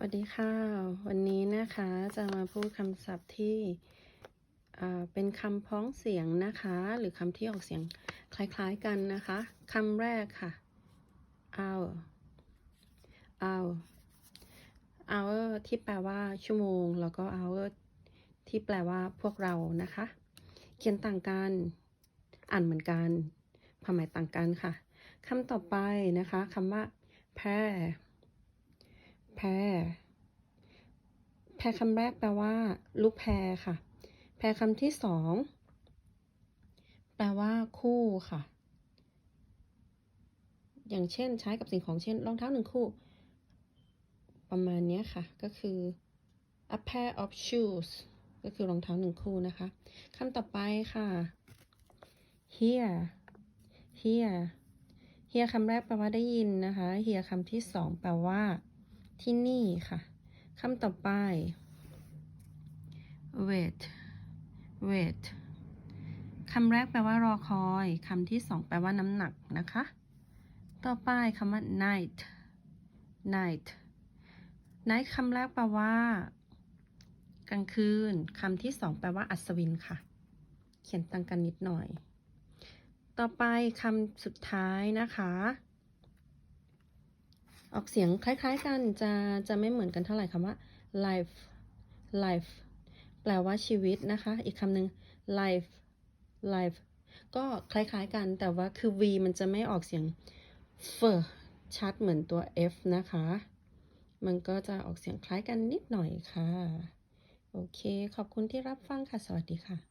สวัสดีค่ะ วันนี้นะคะจะมาพูดคำศัพท์ที่อ่าเป็นคำพ้องเสียงนะคะ หรือคำที่ออกเสียงคล้ายๆกันนะคะคำแรกค่ะ hour hour hour ที่แปลว่าชั่วโมง แล้วก็ hour ที่แปลว่าพวกเรานะคะ เขียนต่างกันอ่านเหมือนกันความหมายต่างกันค่ะคำต่อไปนะคะคำว่าแพร่ แพร แพรคำแรกแปลว่า ลูกแพรค่ะ แพรคำที่สอง แปลว่า คู่ค่ะ อย่างเช่นใช้กับสิ่งของเช่นรองเท้าหนึ่งคู่ ประมาณนี้ค่ะ ก็คือ a pair of shoes ก็คือรองเท้าหนึ่งคู่นะคะคำต่อไปค่ะ here here here คำแรกแปลว่าได้ยินนะคะ here คำที่สองแปลว่า ที่นี่ค่ะคำต่อไป wait wait คำแรกแปลว่ารอคอยคำที่สองแปลว่าน้ำหนักนะคะ ต่อไปคำว่า night night night คำแรกแปลว่า กลางคืนคำที่สองแปลว่าอัศวินค่ะ เขียนต่างกันนิดหน่อย ต่อไปคำสุดท้ายนะคะ ออกเสียงคล้าย ๆ กันจะจะไม่เหมือนกันเท่าไหร่คำว่า life life แปลว่าชีวิตนะคะ อีกคำหนึ่ง life life ก็คล้าย ๆ กันแต่ว่าคือ v มันจะไม่ออกเสียง f ชัดเหมือนตัว f นะคะ มันก็จะออกเสียงคล้ายกันนิดหน่อยค่ะ โอเค ขอบคุณที่รับฟังค่ะ สวัสดีค่ะ